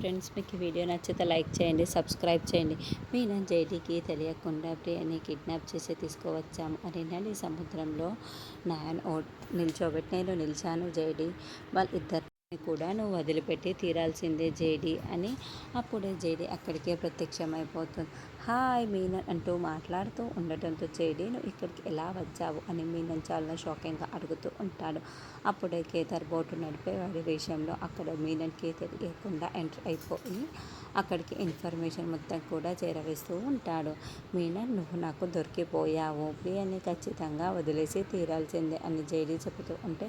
Friends మీకు video నచ్చితే like చేయండి సబ్స్క్రైబ్ చేయండి. మీనా జైడీకి తెలియకుండా ప్రియని కిడ్నాప్ చేసి తీసుకువచ్చాము. అని నడి సముద్రంలో నాయన్ ఓ నిల్చోబెట్టి నేను నిలిచాను. జైడీ వాళ్ళిద్దరు కూడా నువ్వు వదిలిపెట్టి తీరాల్సిందే జేడి అని అప్పుడే జేడి అక్కడికే ప్రత్యక్షమైపోతుంది. హాయ్ మీనన్ అంటూ మాట్లాడుతూ ఉండటంతో జేడి నువ్వు ఇక్కడికి ఎలా వచ్చావు? అని మీనన్ చాలా షాకింగ్గా అడుగుతూ ఉంటాడు. అప్పుడే కేతర్ బోటు నడిపే వాడి విషయంలో అక్కడ మీనన్ కేతర్ తెలియకుండా ఎంటర్ అయిపోయి అక్కడికి ఇన్ఫర్మేషన్ మొత్తం కూడా చేరవేస్తూ ఉంటాడు. మీనన్ నువ్వు నాకు దొరికిపోయావు. ప్రియని ఖచ్చితంగా వదిలేసి తీరాల్సిందే అని జేడీ చెబుతూ ఉంటే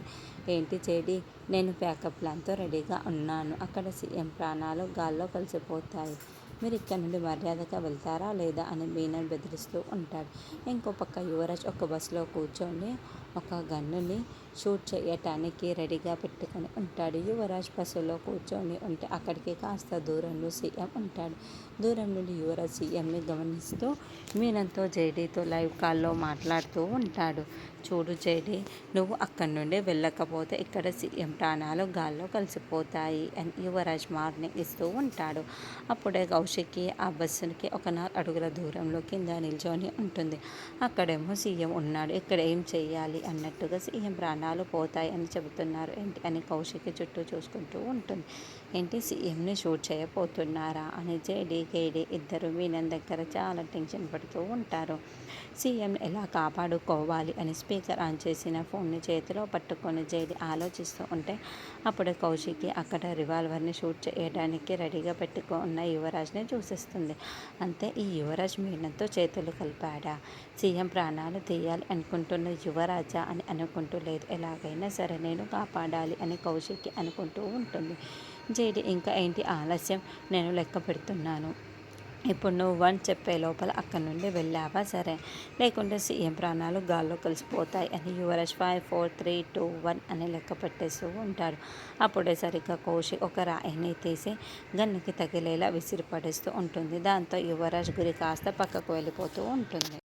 ఏంటి జేడీ నేను ప్యాకప్ ప్లాన్తో రెడీగా ఉన్నాను. అక్కడ సీఎం ప్రాణాలు గాల్లో కలిసిపోతాయి. మీరు ఇక్కడ నుండి మర్యాదగా వెళ్తారా లేదా అని మీనన్ బెదిరిస్తూ ఉంటాడు. ఇంకో పక్క యువరాజ్ ఒక బస్సులో కూర్చొని ఒక గన్నుని షూట్ చేయటానికి రెడీగా పెట్టుకొని ఉంటాడు. యువరాజ్ బస్సులో కూర్చొని ఉంటే అక్కడికి కాస్త దూరంలో సీఎం ఉంటాడు. దూరం నుండి యువరాజ్ సీఎంని గమనిస్తూ మీనంతో జేడీతో లైవ్ కాల్లో మాట్లాడుతూ ఉంటాడు. చూడు జేడీ నువ్వు అక్కడి నుండి వెళ్ళకపోతే ఇక్కడ సీఎం ప్రాణాలు గాల్లో కలిసిపోతాయి అని యువరాజ్ మార్నింగ్ ఇస్తూ ఉంటాడు. అప్పుడే కౌశిక్కి ఆ బస్సుకి ఒక నాలుగు అడుగుల దూరంలో కింద నిల్చొని ఉంటుంది. అక్కడేమో సీఎం ఉన్నాడు. ఇక్కడ ఏం చేయాలి అన్నట్టుగా సీఎం ప్రాణాలు పోతాయి అని చెబుతున్నారు. ఏంటి అని కౌశికి చుట్టూ చూసుకుంటూ ఉంటుంది. ఏంటి సీఎంని షూట్ చేయబోతున్నారా అని జేడీ కేడీ ఇద్దరు మీనన్ దగ్గర చాలా టెన్షన్ పడుతూ ఉంటారు. సీఎం ఎలా కాపాడుకోవాలి అని స్పీకర్ ఆన్ చేసిన ఫోన్ని చేతిలో పట్టుకొని జేడి ఆలోచిస్తూ ఉంటే అప్పుడు కౌశికి అక్కడ రివాల్వర్ని షూట్ చేయడానికి రెడీగా పెట్టుకున్న యువరాజ్ని చూసిస్తుంది. అంతే ఈ యువరాజ్ మీనంతో చేతులు కలిపాడా? సీఎం ప్రాణాలు తీయాలి అనుకుంటున్న యువరాజా అని అనుకుంటూ లేదు. ఎలాగైనా సరే నేను కాపాడాలి అని కౌశికి అనుకుంటూ ఉంటుంది. జేడి ఇంకా ఏంటి ఆలస్యం? నేను లెక్క పెడుతున్నాను. ఇప్పుడు నువ్వు వన్ చెప్పే లోపల అక్కడి నుండి వెళ్ళావా? సరే. లేకుంటే సీఎం ప్రాణాలు గాల్లో కలిసిపోతాయి అని Yuvraj five four three two one అని లెక్క పెట్టేస్తూ ఉంటారు అప్పుడే సరిగ్గా కోషి ఒక రాయిని తీసి గన్నుకి తగిలేలా విసిరిపడేస్తూ ఉంటుంది. దాంతో యువరాజ్ గురి కాస్త పక్కకు వెళ్ళిపోతూ ఉంటుంది.